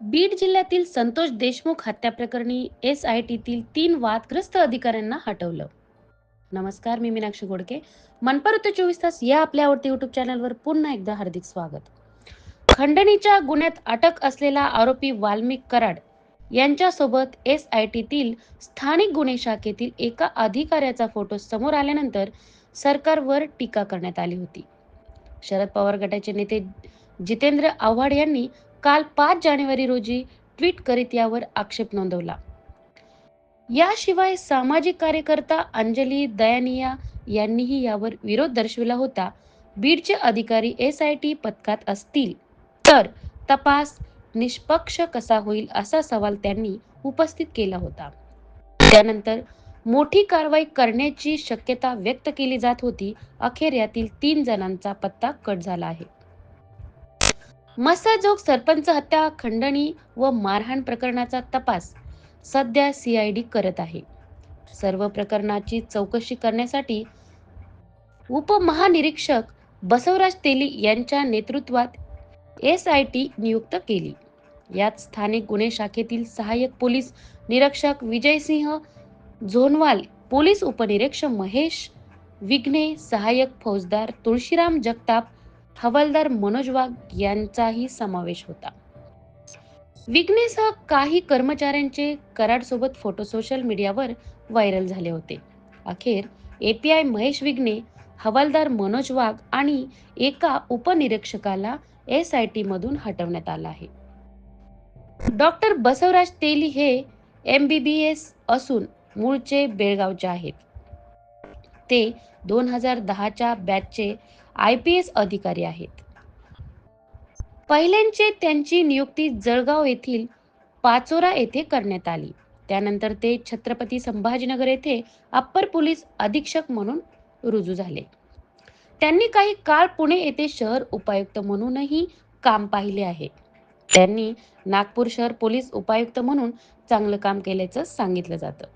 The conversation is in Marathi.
बीड जिल्ह्यातील संतोष देशमुख हत्या प्रकरणी एस आय टीतील तीन वादग्रस्त अधिकाऱ्यांना हटवलं. नमस्कार मी मीनाक्षी गोडके. मनपर ऋतू चोवीस तास या आपल्या आवडते युट्यूब चॅनलवर पुन्हा एकदा हार्दिक स्वागत. खंडणीच्या गुन्ह्यात अटक असलेला आरोपी वाल्मिक कराड यांच्यासोबत एस आय टीतील स्थानिक गुन्हे शाखेतील एका अधिकाऱ्याचा फोटो समोर आल्यानंतर सरकारवर टीका करण्यात आली होती. शरद पवार गटाचे नेते जितेंद्र आव्हाड यांनी काल पाच जानेवारी रोजी ट्विट करीत यावर आक्षेप नोंदवला. याशिवाय सामाजिक कार्यकर्ता अंजली दयानिया यांनीही यावर विरोध दर्शविला होता. बीडचे अधिकारी एस आय टी पथकात असतील तर तपास निष्पक्ष कसा होईल असा सवाल त्यांनी उपस्थित केला होता. त्यानंतर मोठी कारवाई करण्याची शक्यता व्यक्त केली जात होती. अखेर यातील तीन जणांचा पत्ता कट झाला आहे. मसाजोग सरपंच हत्या खंडणी व मारहाण प्रकरणाचा तपास सध्या सीआयडी करत आहे. सर्व प्रकरणाची चौकशी करण्यासाठी उपमहानिरीक्षक बसवराज तेली यांच्या नेतृत्वात एस आय टी नियुक्त केली. यात स्थानिक गुन्हे शाखेतील सहाय्यक पोलीस निरीक्षक विजयसिंह झोनवाल पोलीस उपनिरीक्षक महेश विघ्ने सहाय्यक फौजदार तुळशीराम जगताप हवालदार मनोज वाघ यांचाही समावेश होता. विघ्नेसह काही कर्मचाऱ्यांचे कराडसोबत फोटो सोशल मीडियावर व्हायरल झाले होते. अखेर एपीआय महेश विघ्ने हवालदार मनोज वाघ आणि एका उपनिरीक्षकाला एस आय टी मधून हटवण्यात आला आहे. डॉक्टर बसवराज तेली हे एम बी बी एस असून मूळचे बेळगावचे आहेत. ते दोन हजार दहाच्या बॅचचे आय पी एस अधिकारी आहेत. पहिल्यांचे त्यांची नियुक्ती जळगाव येथील पाचोरा येथे करण्यात आली. त्यानंतर ते छत्रपती संभाजीनगर येथे अप्पर पोलीस अधीक्षक म्हणून रुजू झाले. त्यांनी काही काळ पुणे येथे शहर उपायुक्त म्हणूनही काम पाहिले आहे. त्यांनी नागपूर शहर पोलीस उपायुक्त म्हणून चांगलं काम केल्याचं सांगितलं जातं.